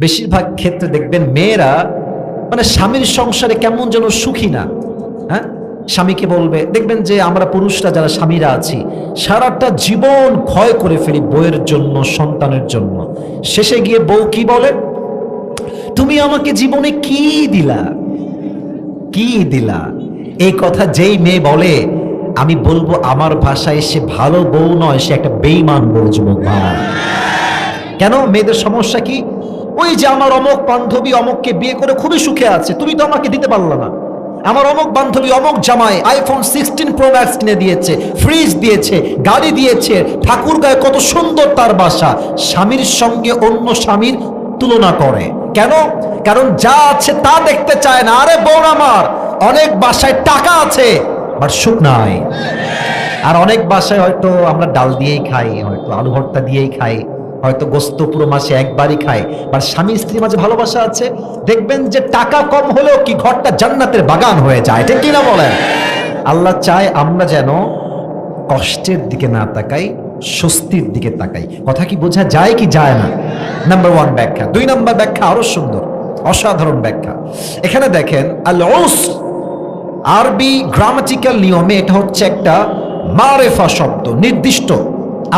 বেশিরভাগ ক্ষেত্রে দেখবেন মেয়েরা মানে স্বামীর সংসারে কেমন যেন সুখী না হ্যাঁ? স্বামীকে বলবে, দেখবেন যে আমরা পুরুষরা যারা স্বামীরা আছি, সারাটা জীবন ক্ষয় করে ফেলি বইয়ের জন্য, সন্তানের জন্য। শেষে গিয়ে বউ কি বলে? তুমি আমাকে জীবনে কি দিলা? কি দিলা? এই কথা যেই মেয়ে বলে, আমি বলব আমার ভাষায় সে ভালো বউ নয়, সে একটা বেইমান বউ যুবক ভাই। কেন? মেয়েদের সমস্যা কি? ওই যে আমার অমক বান্ধবী অমককে বিয়ে করে খুবই সুখে আছে, তুমি তো আমাকে দিতে পারল না। আমার অমক বান্ধবী অমক জামাই আইফোন সিক্সটিন প্রো ম্যাক্স কিনে দিয়েছে ফ্রিজ দিয়েছে, গাড়ি দিয়েছে, ঠাকুর গায়ে কত সুন্দর তার বাসা। স্বামীর সঙ্গে অন্য স্বামীর তুলনা করে। কেন? কারণ যা আছে তা দেখতে চায় না। আরে বোন আমার, অনেক বাসায় টাকা আছে বাট সুখ নাই। আর অনেক বাসায় হয়তো আমরা ডাল দিয়েই খাই, হয়তো আলু ভর্তা দিয়েই খাই। হয়তো গোস্ত পুরো মাসে একবারই খায়, বা স্বামী স্ত্রী মাঝে ভালোবাসা আছে, দেখবেন যে টাকা কম হলেও কি ঘরটা জান্নাতের বাগান হয়ে যায়, ঠিক কিনা বলেন? আল্লাহ চায় আমরা যেন কষ্টের দিকে না তাকাই, স্বস্তির দিকে তাকাই। কথা কি বোঝা যায় কি যায় না? নাম্বার ওয়ান ব্যাখ্যা। দুই নাম্বার ব্যাখ্যা আরও সুন্দর, অসাধারণ ব্যাখ্যা। এখানে দেখেন আল আরবি গ্রামাটিক্যাল নিয়মে এটা হচ্ছে একটা মারেফা শব্দ, নির্দিষ্ট।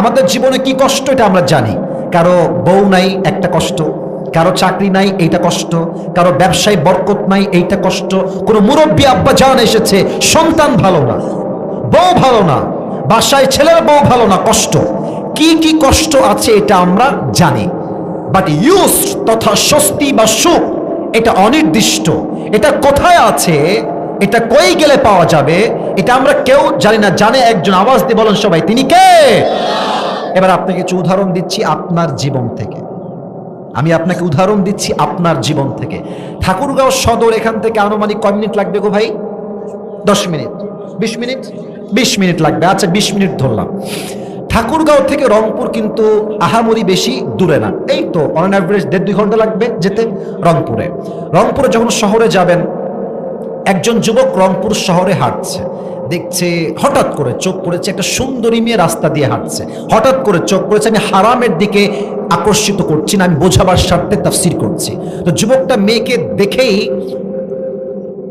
আমাদের জীবনে কি কষ্ট এটা আমরা জানি। কারও বউ নাই, একটা কষ্ট। কারও চাকরি নাই, এইটা কষ্ট। কারও ব্যবসায় বরকত নাই, এইটা কষ্ট। কোনো মুরব্বী আব্বা জান এসেছে, সন্তান ভালো না, বউ ভালো না, বাসায় ছেলের বউ ভালো না, কষ্ট। কি কি কষ্ট আছে এটা আমরা জানি। বাট ইউস তথা স্বস্তি বা সুখ, এটা অনির্দিষ্ট। এটা কোথায় আছে, এটা কই গেলে পাওয়া যাবে, এটা আমরা কেউ জানি না। জানে একজন, আওয়াজ দিয়ে বলেন সবাই, তিনি কে? এবার আপনাকে কিছু উদাহরণ দিচ্ছি আপনার জীবন থেকে। আমি আপনাকে উদাহরণ দিচ্ছি আপনার জীবন থেকে। ঠাকুরগাঁও সদর, এখান থেকে আনুমানিক কয় মিনিট লাগবে গো ভাই? দশ মিনিট। বিশ মিনিট? বিশ মিনিট লাগবে। আচ্ছা বিশ মিনিট ধরলাম। ঠাকুরগাঁও থেকে রংপুর কিন্তু আহামরি বেশি দূরে না। এই তো অন অ্যাভারেজ দেড় দুই ঘণ্টা লাগবে যেতে রংপুরে। রংপুরে যখন শহরে যাবেন, একজন যুবক রংপুর শহরে হাঁটছে। দেখছে হঠাৎ করে চোখ পড়েছে একটা সুন্দরী মেয়ে রাস্তা দিয়ে হাঁটছে হঠাৎ করে চোখ পড়েছে আমি হারামের দিকে আকর্ষিত করছি না আমি বোঝাবার স্বার্থে তাফসির করছি তো যুবকটা মেয়েকে দেখেই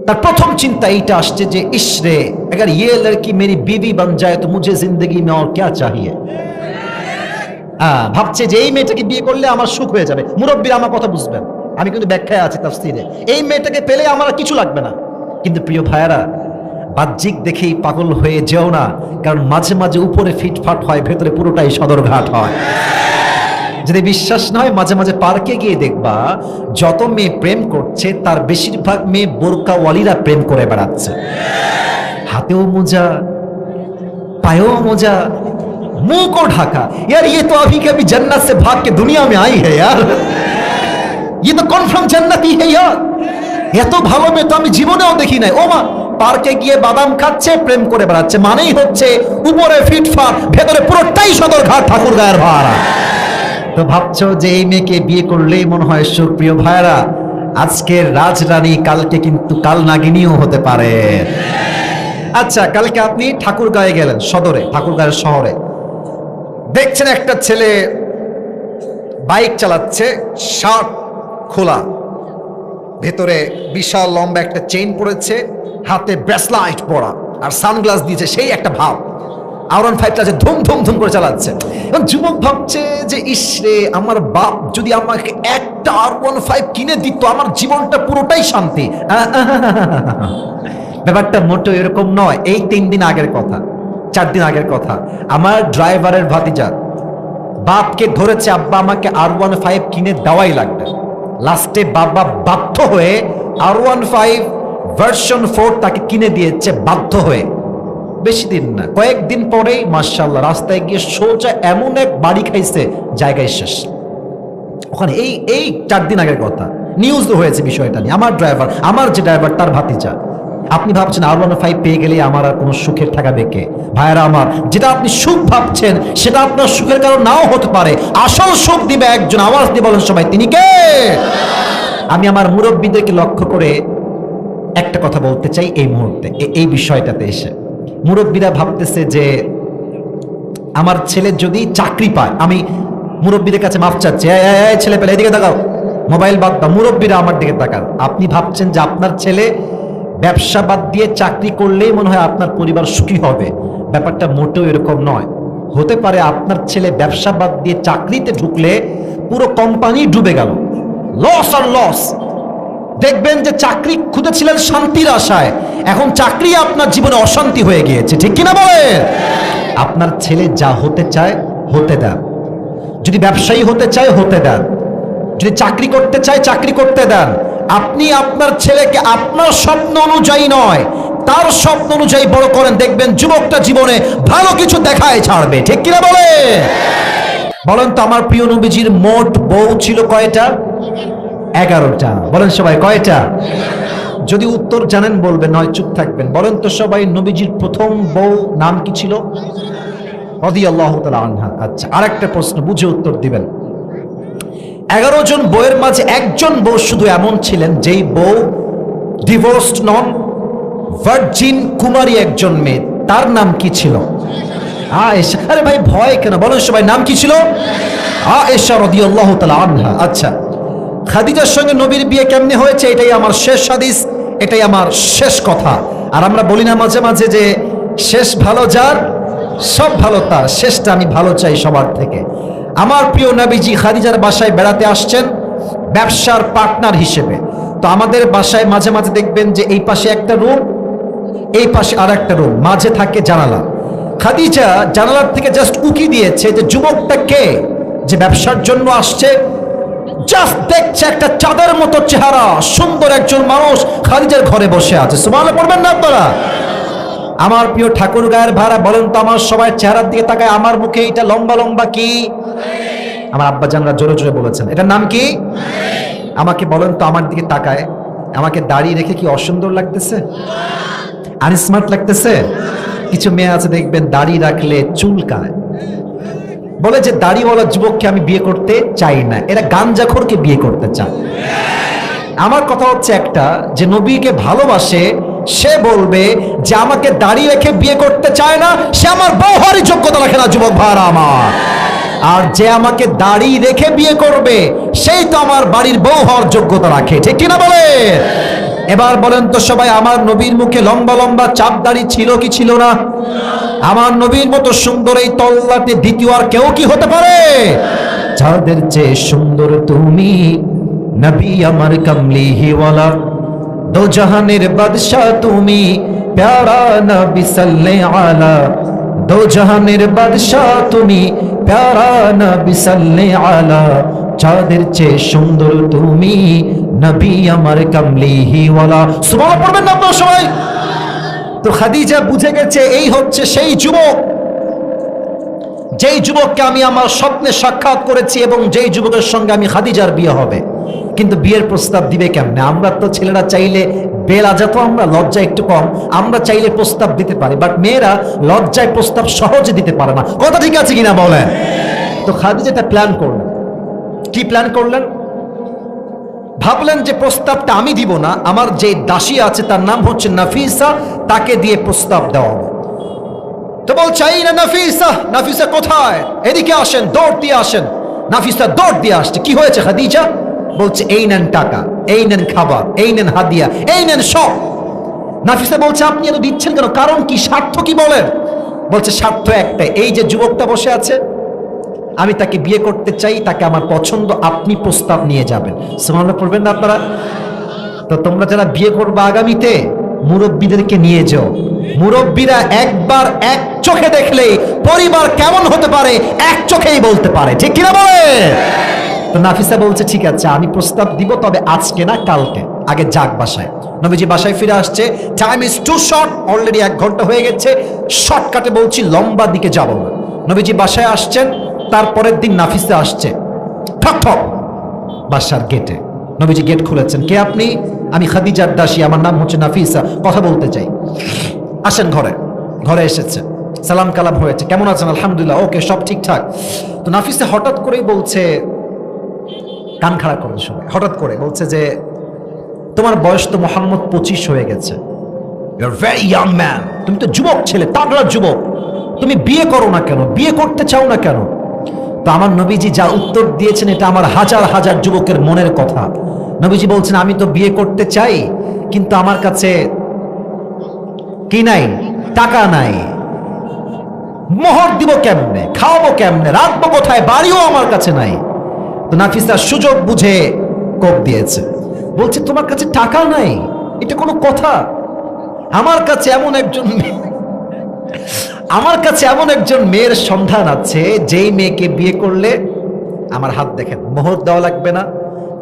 তার প্রথম চিন্তা এইটা আসছে যে ইসরে अगर ये लड़की मेरी बीवी बन जाए तो मुझे जिंदगी में और क्या चाहिए হ্যাঁ ভাবছে যে এই মেয়েটাকে বিয়ে করলে আমার সুখ হয়ে যাবে মুরব্বীরা আমার কথা বুঝবেন আমি কিন্তু ব্যাখ্যায় আছি তাফসিরে এই মেয়েটাকে পেলে আমার আর কিছু লাগবে না কিন্তু প্রিয় ভাইয়ারা বাহ্যিক দেখেই পাগল হয়ে যেও না কারণ মাঝে মাঝে উপরে ফিটফাট হয় ভেতরে পুরোটাই সদরঘাট হয় যদি বিশ্বাস না হয় মাঝে মাঝে পার্কে গিয়ে দেখবা যত মেয়ে প্রেম করছে তার বেশিরভাগ মেয়ে বোরকাওয়ালিরা প্রেম করে বেড়াচ্ছে হাতেও মোজা पायो मोजा मुंह को ढाका यार ये तो अभी के अभी जन्नत से भाग के दुनिया में आई है यार ये तो कन्फार्म जन्नत ही है यार এত ভালো মেয়ে তো আমি জীবনেও দেখি নাই ও মা পার্কে গিয়ে বাদাম খাচ্ছে, প্রেম করে বেড়াচ্ছে। মানেই হচ্ছে উপরে ফিটফাট, ভেতরে পুরোটাই সদর ঘাট ঠাকুর গায়ের ভাড়া। তো ভাবছ যে এই মেয়েকে বিয়ে করলেই মনে হয় সুপ্রিয় ভাইরা আজকের রাজরানী কালকে কিন্তু কাল নাগিনীও হতে পারে। আচ্ছা কালকে আপনি ঠাকুরগাঁয়ে গেলেন, সদরে ঠাকুরগাঁয়ের শহরে। দেখছেন একটা ছেলে বাইক চালাচ্ছে, শার্ট খোলা। ভেতরে বিশাল লম্বা একটা চেইন পড়েছে। হাতে ব্রেসলাইট পরা আর সানগ্লাস দিয়েছে সেই একটা ভাব। আর ওয়ান ফাইভটা যে ধুম ধুম ধুম করে চালাচ্ছে। এবং যুবক ভাবছে যে ইসরে আমার বাপ যদি আমাকে একটা আর ওয়ান ফাইভ কিনে দিত, আমার জীবনটা পুরোটাই শান্তি। ব্যাপারটা মোটো এরকম নয়। এই তিন দিন আগের কথা, চার দিন আগের কথা। আমার ড্রাইভারের ভাতিজা বাপকে ধরেছে, আব্বা, আমাকে আর ওয়ান ফাইভ কিনে দেওয়াই লাগবে। লাস্টে বাবা বাধ্য হয়ে R one five version four তাকে কিনে দিয়েছে বাধ্য হয়ে। বেশি দিন না, কয়েকদিন পরেই মার্শাল্লাহ রাস্তায় গিয়ে সোজা এমন এক বাড়ি খাইছে, জায়গায় শেষ। ওখানে এই এই চার দিন আগের কথা। নিউজ হয়েছে বিষয়টা নিয়ে। আমার ড্রাইভার আমার যে ড্রাইভার তার ভাতিজা। আপনি ভাবছেন আর ওয়ান ফাইভ পেয়ে গেলে আমার আর কোনো সুখের টাকা বেঁকে ভাইয়েরা আমার, যেটা আপনি সুখ ভাবছেন, সেটা আপনার সুখের কারণ নাও হতে পারে। আসল সুখ দিবে একজন, আওয়াজ দিয়ে বলেন সবাই, তিনি কে? আমি আমার মুরব্বীদেরকে লক্ষ্য করে একটা কথা বলতে চাই এই মুহূর্তে এই বিষয়টাতে এসে। মুরব্বীরা ভাবতেছে যে আমার ছেলে যদি চাকরি পায়, আমি মুরব্বীদের কাছে মাফ চাচ্ছি। ছেলে পেলে, এদিকে দেখাও মোবাইল বাদ দাও, মুরব্বীরা আমার দিকে তাকান। আপনি ভাবছেন যে আপনার ছেলে ব্যবসা বাদ দিয়ে চাকরি করলেই মনে হয় আপনার পরিবার সুখী হবে। ব্যাপারটা মোটেও এরকম নয়। হতে পারে আপনার ছেলে ব্যবসা বাদ দিয়ে চাকরিতে ঢুকলে পুরো কোম্পানি ডুবে গেল। লস আর লস দেখবেন যে চাকরি খুঁজেছিলেন শান্তির আশায়। এখন চাকরি আপনার জীবনে অশান্তি হয়ে গিয়েছে। ঠিক কিনা বলে? আপনার ছেলে যা হতে চায়, হতে দেন। যদি ব্যবসায়ী হতে চায়, হতে দেন। যদি চাকরি করতে চায়, চাকরি করতে দেন। আপনি আপনার ছেলেকে আপনার স্বপ্ন অনুযায়ী নয়, তার স্বপ্ন অনুযায়ী বড় করেন। দেখবেন যুবকটা জীবনে ভালো কিছু দেখায় ছাড়বে। ঠিক কিনা বলে? বলেন তো, আমার প্রিয় নবীজির মোট বউ ছিল কয়টা? এগারোটা। বলেন সবাই কয়টা? যদি উত্তর জানেন বলবেন, নয়, চুপ থাকবেন। বলেন তো সবাই, নবীজির প্রথম বউ নাম কি ছিল? রদি আল্লাহ আনহা। আচ্ছা আরেকটা প্রশ্ন, বুঝে উত্তর দিবেন। এগারো জন বউয়ের মাঝে একজন বউ শুধু এমন ছিলেন যেই বউ ডিভোর্সড নন ভার্জিন কুমারী একজন মেয়ে। তার নাম কি ছিল? আয়েশা। আরে ভাই, ভয় কেন? বলেন সবাই, নাম কি ছিল? আয়েশা রাদিয়াল্লাহু তাআলা আনহা। আচ্ছা খাদিজার সঙ্গে নবীর বিয়ে কেমনে হয়েছে, এটাই আমার শেষ হাদিস, এটাই আমার শেষ কথা। আর আমরা বলি না মাঝে মাঝে যে শেষ ভালো যার, সব ভালো তার, শেষটা আমি ভালো চাই সবার থেকে। আমার প্রিয় নবীজি খাদিজার বাসায় বেড়াতে আসছেন ব্যবসার পার্টনার হিসেবে। তো আমাদের বাসায় মাঝে মাঝে দেখবেন যে এই পাশে একটা রুম, এই পাশে আর একটা রুম, মাঝে থাকে জানালা। খাদিজা জানালার থেকে জাস্ট উকি দিয়েছে যে, যুবকটা কে? যে ব্যবসার জন্য আসছে জাস্ট দেখছে একটা চাঁদের মতো চেহারা, সুন্দর একজন মানুষ খাদিজার ঘরে বসে আছে। সুমালে পড়বেন না আপনারা? আমার প্রিয় ঠাকুর গায়ের ভাড়া বলেন তো আমার সবাই চেহারার দিকে তাকায়, আমার মুখে এটা লম্বা লম্বা কি? আমার আব্বা জানরা জোরে জোরে বলেছেন। এটার নাম কি? আমাকে বলেন তো আমার দিকে তাকায়, আমাকে দাড়ি রেখে কি অসুন্দর লাগতেছে? আনস্মার্ট লাগতেছে? কিছু মেয়ে আছে দেখবেন দাড়ি রাখলে চুলকায়। বলে যে, দাড়িওয়ালা যুবককে আমি বিয়ে করতে চাই না। এরা গাঞ্জাখোরকে বিয়ে করতে চায়। আমার কথা হচ্ছে একটা, যে নবীকে ভালোবাসে, সে বলবে যে, আমাকে দাড়ি রেখে বিয়ে করতে চায় না, সে আমার বৌহারি যোগ্যতা রাখে না, যুবক ভাড়া আমার। আর যে আমাকে দাড়ি রেখে বিয়ে করবে, সেই তো আমার বাড়ির বউ হওয়ার যোগ্যতা রাখে। ঠিক কিনা বলে? এবার বলেন তো সবাই, আমার নবীর মুখে লম্বা লম্বা চাপ দাড়ি ছিল কি ছিল না? আমার নবীর মতো সুন্দর এই তল্লাতে দ্বিতীয় আর কেউ কি হতে পারে? যাদের চেয়ে সুন্দর তুমি, নবী আমার কমলি হিওয়ালা দো জাহানের বাদশাহ তুমি, প্যারা নবী সাল্লে আলা। দো জাহানের বাদশাহ তুমি, প্যারা নবী সাল্লে আলা। চাঁদের চেয়ে সুন্দর তুমি, নবী আমার কমলি হিওয়ালা সুবহান পড়বেন না আপনারা সবাই? তো খাদিজা বুঝে গেছে এই হচ্ছে সেই যুবক। যেই যুবককে আমি আমার স্বপ্নে সাক্ষাৎ করেছি এবং যেই যুবকের সঙ্গে আমি খাদিজার বিয়ে হবে। কিন্তু বিয়ের প্রস্তাব দিবে কেমনে? আমরা তো ছেলেরা চাইলে বেলাজা তো আমরা, লজ্জা একটু কম। আমরা চাইলে প্রস্তাব দিতে পারি বাট মেয়েরা লজ্জায় প্রস্তাব সহজে দিতে পারে না। কথা ঠিক আছে কিনা বলেন? তো খাদিজা একটা প্ল্যান করলেন। কি প্ল্যান করলেন? ভাবলেন যে প্রস্তাবটা আমি দিব না, আমার যে দাসী আছে তার নাম হচ্ছে নাফিসা, তাকে দিয়ে প্রস্তাব দেওয়া হবে। তো বলছে, এই না নাফিসা নাফিসা কোথায়? এদিকে আসেন, দৌড় দিয়ে আসেন। নাফিসা দৌড় দিয়ে আসছে, কি হয়েছে খাদিজা? বলছে, এই নেন টাকা, এই নেন খাবার, এই নেন হাদিয়া, এই নেন সব। নাফিসা বলছে, আপনি এত দিচ্ছেন কেন? কারণ কি? স্বার্থ কি বলেন? বলছে, স্বার্থ একটাই, এই যে যুবকটা বসে আছে আমি তাকে বিয়ে করতে চাই, তাকে আমার পছন্দ, আপনি প্রস্তাব নিয়ে যাবেন। সুমানা পড়বেন না আপনারা? তো তোমরা যারা বিয়ে করবে আগামীতে, মুরব্বীদেরকে নিয়ে যাও। মুরব্বীরা একবার এক চোখে দেখলে পরিবার কেমন হতে পারে, এক চোখেই বলতে পারে। ঠিক কিনা বলে? তো নাফিসা বলছে, ঠিক আছে, আমি প্রস্তাব দিব, তবে আজকে না, কালকে। আগে যাক বাসায়। নবীজি বাসায় ফিরে আসছে। Time is too short already এক ঘণ্টা হয়ে গেছে। শর্টকাটে বলছি, লম্বা দিকে যাব না। নবীজি বাসায় আসছেন। তারপরের দিন নাফিসা আসছে। ঠক ঠক। বাসার গেটে নবীজি গেট খুলেছেন। কে আপনি? আমি খাদিজার দাসী, আমার নাম হচ্ছে নাফিসা। কথা বলতে চাই। আসেন ঘরে। ঘরে এসেছে। সালাম কালাম হয়েছে। কেমন আছেন? আলহামদুলিল্লাহ। ওকে, সব ঠিকঠাক। তো নাফিসা হঠাৎ করেই বলছে, কান খাড়া করুন সবাই। হঠাৎ করে বলছে যে, তোমার বয়স তো মোহাম্মদ পঁচিশ হয়ে গেছে। ইয়াং তুমি তো যুবক ছেলে, তাগড়া যুবক। তুমি বিয়ে করো না কেন? বিয়ে করতে চাও না কেন? তো আমার নবীজি যা উত্তর দিয়েছেন, এটা আমার হাজার হাজার যুবকের মনের কথা। নবীজি বলছেন, আমি তো বিয়ে করতে চাই, কিন্তু আমার কাছে কি নাই? টাকা নাই। মোহর দিব কেমনে? খাওয়াবো কেমনে? রাখব কোথায়? বাড়িও আমার কাছে নাই। তো নাফিসা সুযোগ বুঝে কোপ দিয়েছে। বলছে, তোমার কাছে টাকা নাই, এটা কোনো কথা? আমার কাছে এমন একজন আমার কাছে এমন একজন মেয়ের সন্ধান আছে, যেই মেয়েকে বিয়ে করলে আমার হাত দেখেন, মোহর দেওয়া লাগবে না,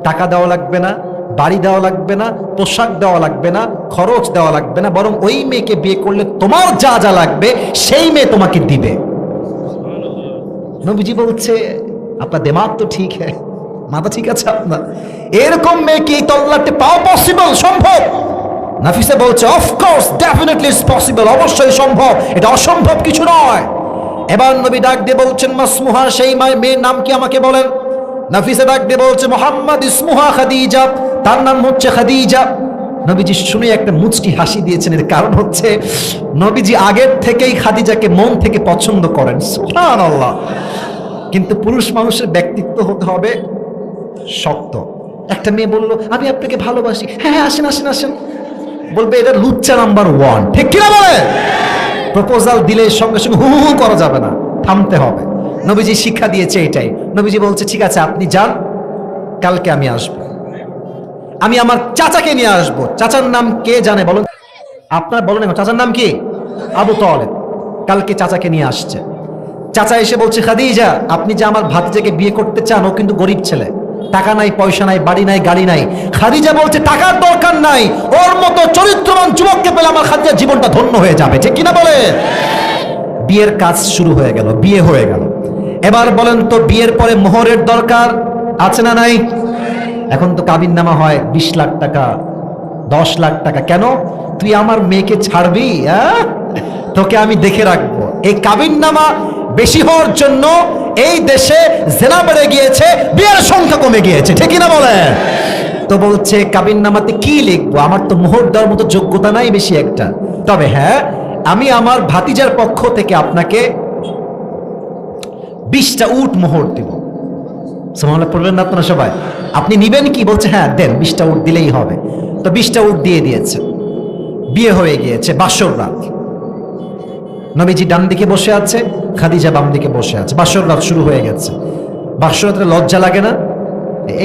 টাকা দেওয়া লাগবে না, বাড়ি দেওয়া লাগবে না, পোশাক দেওয়া লাগবে না, খরচ দেওয়া লাগবে না, বরং ওই মেয়েকে বিয়ে করলে তোমার যা যা লাগবে, সেই মেয়ে তোমাকে দিবে। নবীজি বলছে, আপনার দেমাগ তো ঠিক হ্যাঁ মাথা ঠিক আছে আপনার। এরকম মেয়েকে এই তল্লাটে পাওয়া পসিবল সম্ভব? নাফিসা বলছে অফকোর্স ডেফিনেটলি ইটস পসিবল অবশ্যই সম্ভব। এটা অসম্ভব কিছু নয়। এবার নবী ডাক দিয়ে বলছেন, মাসমুহা সেই মায়ের নাম কি আমাকে বলেন? নাফিসা ডাক দিয়ে বলছে, মোহাম্মদ ইসমুহা খাদিজা। তার নাম হচ্ছে খাদিজা। নবীজি শুনে একটা মুচকি হাসি দিয়েছেন। এর কারণ হচ্ছে, নবীজি আগের থেকেই খাদিজাকে মন থেকে পছন্দ করেন। সুবহানাল্লাহ। কিন্তু পুরুষ মানুষের ব্যক্তিত্ব হতে হবে শক্ত। একটা মেয়ে বলল, আমি আপনাকে ভালোবাসি। হ্যাঁ হ্যাঁ আসেন আসেন আসেন। বলবে এটা লুচ্চা নাম্বার ওয়ান। ঠিক কিনা বলে? প্রপোজাল দিলে সঙ্গে সঙ্গে হু হু করা যাবে না থামতে হবে। নবীজি শিক্ষা দিয়েছে এটাই। নবীজি বলছে ঠিক আছে আপনি যান কালকে আমি আসব। আমি আমার চাচাকে নিয়ে আসব। চাচার নাম কে জানে বলুন? আপনার বলেন এখন, চাচার নাম কি? আবু তলেব। কালকে চাচাকে নিয়ে আসছে। চাচা এসে বলছে খাদিজা আপনি যে আমার ভাতিজাকে বিয়ে করতে চান ও কিন্তু গরিব ছেলে। টাকা নাই, পয়সা নাই, বাড়ি নাই, গাড়ি নাই। খাদিজা বলছে, টাকার দরকার নাই। ওর মতো চরিত্রবান যুবককে পেলে আমার খাদিজার জীবনটা ধন্য হয়ে যাবে। ঠিক কিনা বলে? বিয়ের কাজ শুরু হয়ে গেল, বিয়ে হয়ে গেল। এবার বলেন তো, বিয়ের পরে মোহরের দরকার আছে না নাই? এখন তো কাবিন নামা হয়, বিশ লাখ টাকা, দশ লাখ টাকা। কেন? তুই আমার মেয়েকে ছাড়বি তোকে আমি দেখে রাখব। এই কাবিন নামা বেশি হওয়ার জন্য এই দেশে জেনা বেড়ে গিয়েছে, বিয়ের সংখ্যা কমে গিয়েছে ঠিকই না বলে তো বলছে, কাবিন নামাতে কি লিখব? আমার তো মোহর দেওয়ার মতো যোগ্যতা নাই বেশি একটা। তবে হ্যাঁ আমি আমার ভাতিজার পক্ষ থেকে আপনাকে বিশটা উট মোহর দেব। সোমালা পড়বেন না আপনারা সবাই? আপনি নিবেন কি? বলছে হ্যাঁ দেন, বিশটা উট দিলেই হবে। তো বিশটা উট দিয়ে দিয়েছে। বিয়ে হয়ে গিয়েছে, বাসর রাত। নবীজি ডান দিকে বসে আছে, খাদিজা বাম দিকে বসে আছে। বাসর রাত শুরু হয়ে গেছে। বাসর লজ্জা লাগে না?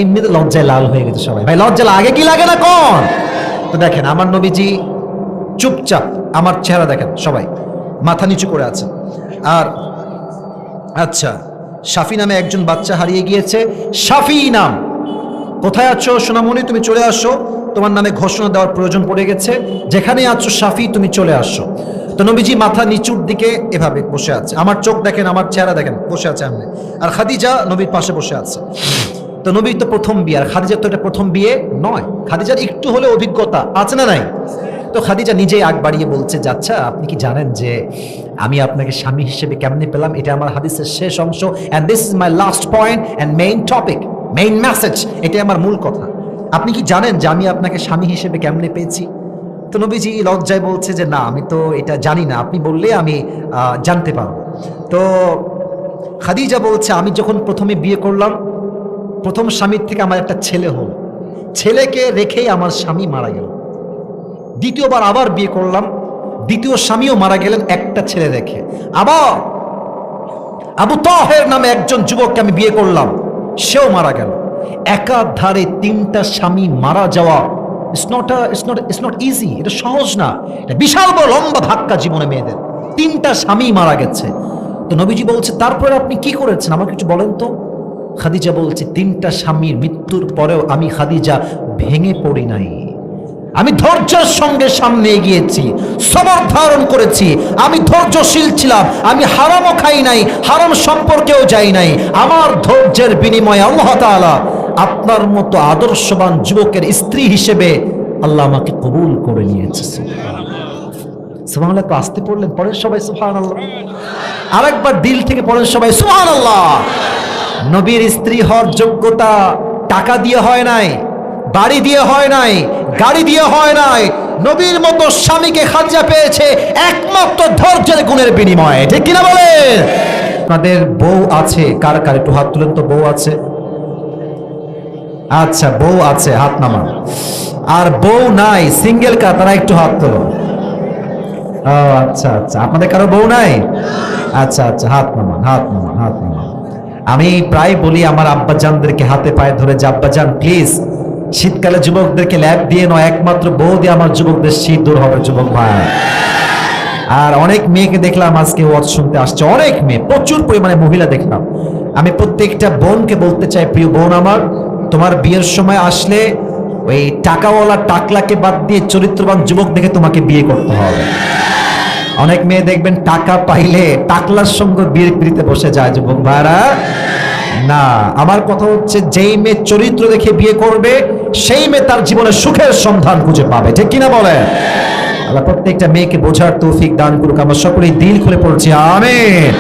এমনিতে লজ্জায় লাল হয়ে গেছে সবাই। ভাই, লজ্জা লাগে কি লাগে না কোন? তো দেখেন, আমার নবীজি চুপচাপ, আমার চেহারা দেখেন সবাই, মাথা নিচু করে আছে। আর আচ্ছা শাফি নামে একজন বাচ্চা হারিয়ে গিয়েছে। শাফি নাম। কোথায় আছো সোনামণি? তুমি চলে আসো। তোমার নামে ঘোষণা দেওয়ার প্রয়োজন পড়ে গেছে। যেখানে আছো শাফি, তুমি চলে আসো। তো নবীজি মাথা নিচুর দিকে এভাবে বসে আছে। আমার চোখ দেখেন, আমার চেহারা দেখেন, বসে আছে আমি আর খাদিজা নবীর পাশে বসে আছে। তো নবীর তো প্রথম বিয়ে, আর খাদিজার তো এটা প্রথম বিয়ে নয়। খাদিজার একটু হলে অভিজ্ঞতা আছে না নাই? তো খাদিজা নিজেই আগ বাড়িয়ে বলছে, যে আচ্ছা আপনি কি জানেন যে আমি আপনাকে স্বামী হিসেবে কেমনে পেলাম? এটা আমার হাদিসের শেষ অংশ। And this is my last point and main topic main message এটাই আমার মূল কথা। আপনি কি জানেন যে আমি আপনাকে স্বামী হিসেবে কেমনে পেয়েছি? তো নবীজি লজ্জায় বলছে যে, না, আমি তো এটা জানি না। আপনি বললে আমি জানতে পারব। তো খাদিজা বলছে, আমি যখন প্রথমে বিয়ে করলাম, প্রথম স্বামীর থেকে আমার একটা ছেলে হল। ছেলেকে রেখেই আমার স্বামী মারা গেল। দ্বিতীয়বার আবার বিয়ে করলাম, দ্বিতীয় স্বামীও মারা গেলেন একটা ছেলে রেখে। আবার আবু তহের নামে একজন যুবককে আমি বিয়ে করলাম, সেও মারা গেল। একাধারে তিনটা স্বামী মারা যাওয়া লম্বা ধাক্কা জীবনে মেয়েদের। তিনটা স্বামী মারা গেছে। তো নবীজি বলছে, তারপরে আপনি কি করেছেন? আমাকে কিছু বলেন তো। খাদিজা বলছে, তিনটা স্বামীর মৃত্যুর পরেও আমি খাদিজা ভেঙে পড়ি নাই। আমি ধৈর্যের সঙ্গে সামনে এগিয়েছি, সবর ধারণ করেছি। আমি ধৈর্যশীল ছিলাম, আমি হারামও খাই নাই, হারাম সম্পর্কেও যাই নাই। আমার ধৈর্যের বিনিময়ে আল্লাহ তাআলা আপনার মতো আদর্শবান যুবকের স্ত্রী হিসেবে আল্লাহ আমাকে কবুল করে নিয়েছে। আসতে পড়লেন, পরের সবাই সুবহানাল্লাহ। আরেকবার দিল থেকে পরের সবাই সুবহানাল্লাহ। নবীর স্ত্রী হওয়ার যোগ্যতা টাকা দিয়ে হয় নাই, বাড়ি দিয়ে হয় নাই, গাড়ি দিয়ে হয় নাই। নবীর মতো স্বামীকে খাজা পেয়েছে একমাত্র ধৈর্যের গুণের বিনিময়ে। ঠিক কিনা বলে আপনাদের বউ আছে, কার কার একটু হাত তুলেন তো, বউ আছে। আচ্ছা বউ আছে, হাত নামান। আর বউ নাই, সিঙ্গেল কা, তারা একটু হাত তোলো। ও আচ্ছা আচ্ছা। আপনাদের কারও বউ নাই? আচ্ছা আচ্ছা হাত নামান হাত নামান হাত নামান। আমি প্রায় বলি আমার আব্বাজানদেরকে হাতে পায়ে ধরে, যে আব্বাজান প্লিজ শীতকালে যুবকদেরকে ল্যাব দিয়ে নয় একমাত্র বউ দিয়ে আমার যুবকদের শীত দূর হবে, যুবক ভাই। আর অনেক মেয়েকে দেখলাম আজকে ওয়াজ শুনতে আসছে, অনেক মেয়ে, প্রচুর পরিমাণে মহিলা দেখলাম। আমি প্রত্যেকটা বোনকে বলতে চাই, প্রিয় বোন আমার তোমার বিয়ের সময় আসলে ওই টাকাওয়ালা টাকলাকে বাদ দিয়ে চরিত্রবান যুবক দেখে তোমাকে বিয়ে করতে হবে। অনেক মেয়ে দেখবেন টাকা পাইলে টাকলার সঙ্গে বিয়ের পিড়িতে বসে যায়, যুবক ভাইরা। না, আমার কথা হচ্ছে যেই মেয়ে চরিত্র দেখে বিয়ে করবে, সেই মেয়ে তার জীবনে সুখের সন্ধান খুঁজে পাবে। ঠিক কিনা বলে আল্লাহ প্রত্যেকটা মেয়েকে বোঝার তৌফিক দান করুক। আমরা সকলেই দিল খুলে পড়ছি, আমেন।